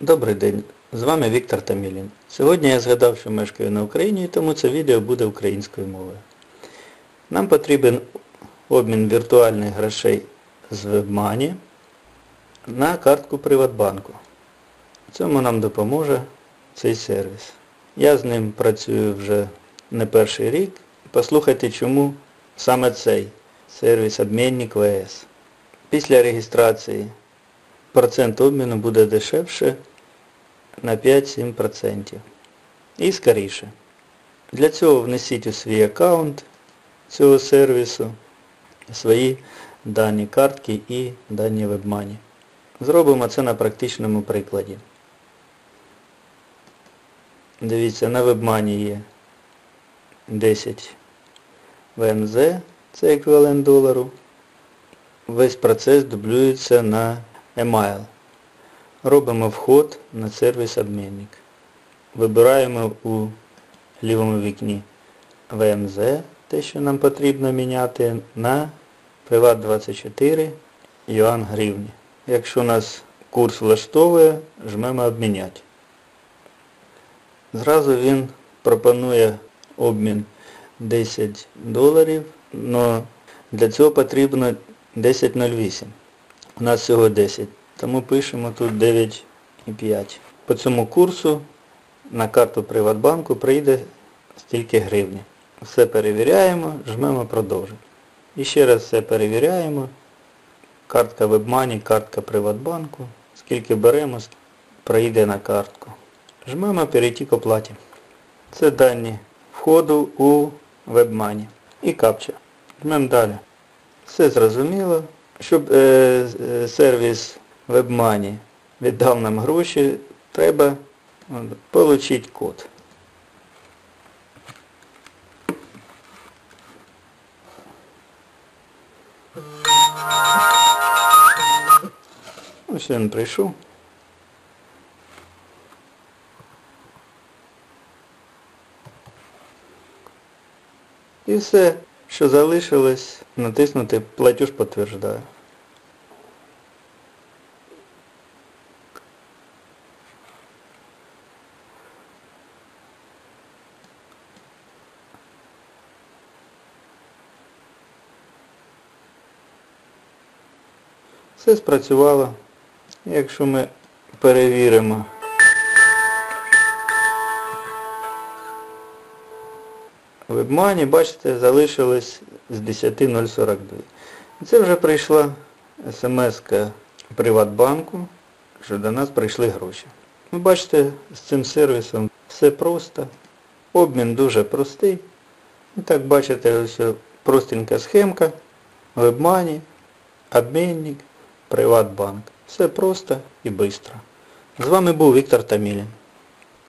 Добрий день, з вами Віктор Тамілін. Сьогодні я згадав, що мешкаю на Україні, і тому це відео буде українською мовою. Нам потрібен обмін віртуальних грошей з WebMoney на картку Приватбанку. Цьому нам допоможе цей сервіс. Я з ним працюю вже не перший рік. Послухайте, чому саме цей сервіс обмінник ВС. Після реєстрації процент обміну буде дешевше на 5-7% і скоріше. Для цього внесіть у свій аккаунт цього сервісу свої дані картки і дані WebMoney. Зробимо це на практичному прикладі. Дивіться, на WebMoney є 10 ВНЗ, це еквівалент долару. Весь процес дублюється на email. Робимо вход на сервіс обмінник. Вибираємо у лівому вікні ВМЗ, те, що нам потрібно міняти, на Приват24 Юан гривні. Якщо нас курс влаштовує, жмемо обміняти. Зразу він пропонує обмін 10 доларів, але для цього потрібно 10.08. У нас всього 10. Тому пишемо тут 9,5. По цьому курсу на карту Приватбанку прийде стільки гривні. Все перевіряємо, жмемо продовжити. І ще раз все перевіряємо. Картка WebMoney, картка Приватбанку. Скільки беремо, прийде на картку. Жмемо перейти к оплаті. Це дані входу у WebMoney. І капча. Жмемо далі. Все зрозуміло. Щоб е, е, сервіс WebMoney віддав нам гроші, треба отримати код. Ось він прийшов. І все, що залишилось, натиснути платеж підтверждаю. Все спрацювало. Якщо ми перевіримо в WebMoney, бачите, залишилось з 10.042. Це вже прийшла смс-ка Приватбанку, що до нас прийшли гроші. Ви бачите, з цим сервісом все просто. Обмін дуже простий. І так бачите, ось простенька схемка, WebMoney, обмінник, Приватбанк. Все просто і швидко. З вами був Віктор Тамілін.